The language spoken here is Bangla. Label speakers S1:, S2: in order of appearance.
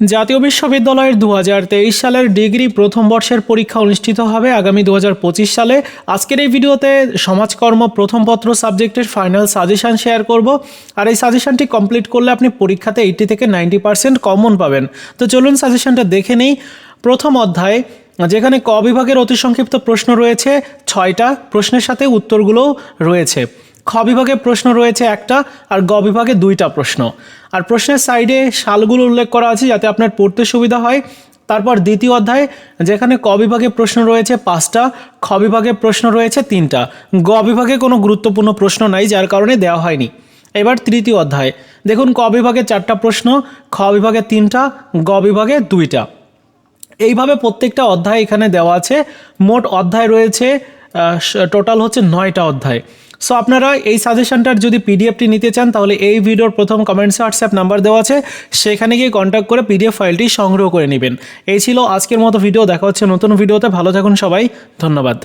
S1: জাতীয় বিশ্ববিদ্যালয়ের দু হাজার তেইশ সালের ডিগ্রি প্রথম বর্ষের পরীক্ষা অনুষ্ঠিত হবে আগামী দু হাজার পঁচিশ সালে। আজকের এই ভিডিওতে সমাজকর্ম প্রথম পত্র সাবজেক্টের ফাইনাল সাজেশান শেয়ার করব। আর এই সাজেশানটি কমপ্লিট করলে আপনি পরীক্ষাতে এইটি থেকে নাইনটি পার্সেন্ট কমন পাবেন। তো চলুন সাজেশানটা দেখে নেই। প্রথম অধ্যায়, যেখানে ক বিভাগের অতি সংক্ষিপ্ত প্রশ্ন রয়েছে, ছয়টা প্রশ্নের সাথে উত্তরগুলোও রয়েছে। খ বিভাগে প্রশ্ন রয়েছে একটা আর গ বিভাগে দুইটা প্রশ্ন। আর প্রশ্নের সাইডে সালগুলো উল্লেখ করা আছে যাতে আপনার পড়তে সুবিধা হয়। তারপর দ্বিতীয় অধ্যায়, যেখানে ক বিভাগে প্রশ্ন রয়েছে পাঁচটা খ বিভাগে প্রশ্ন রয়েছে তিনটা। গ বিভাগে কোনো গুরুত্বপূর্ণ প্রশ্ন নাই, যার কারণে দেওয়া হয়নি। এবার তৃতীয় অধ্যায়, দেখুন ক বিভাগে চারটা প্রশ্ন খ বিভাগে তিনটা গ বিভাগে দুইটা। এইভাবে প্রত্যেকটা অধ্যায় এখানে দেওয়া আছে। মোট অধ্যায় রয়েছে টোটাল হচ্ছে নয়টা অধ্যায়। সো আপনারা এই সাজেশনটার যদি পিডিএফটি নিতে চান, তাহলে এই ভিডিওর প্রথম কমেন্টসে হোয়াটসঅ্যাপ নাম্বার দেওয়া আছে। সেখানে গিয়ে কন্ট্যাক্ট করে পিডিএফ ফাইলটি সংগ্রহ করে নেবেন। এই ছিল আজকের মতো ভিডিও দেখা হচ্ছে নতুন ভিডিওতে ভালো থাকুন সবাই। ধন্যবাদ।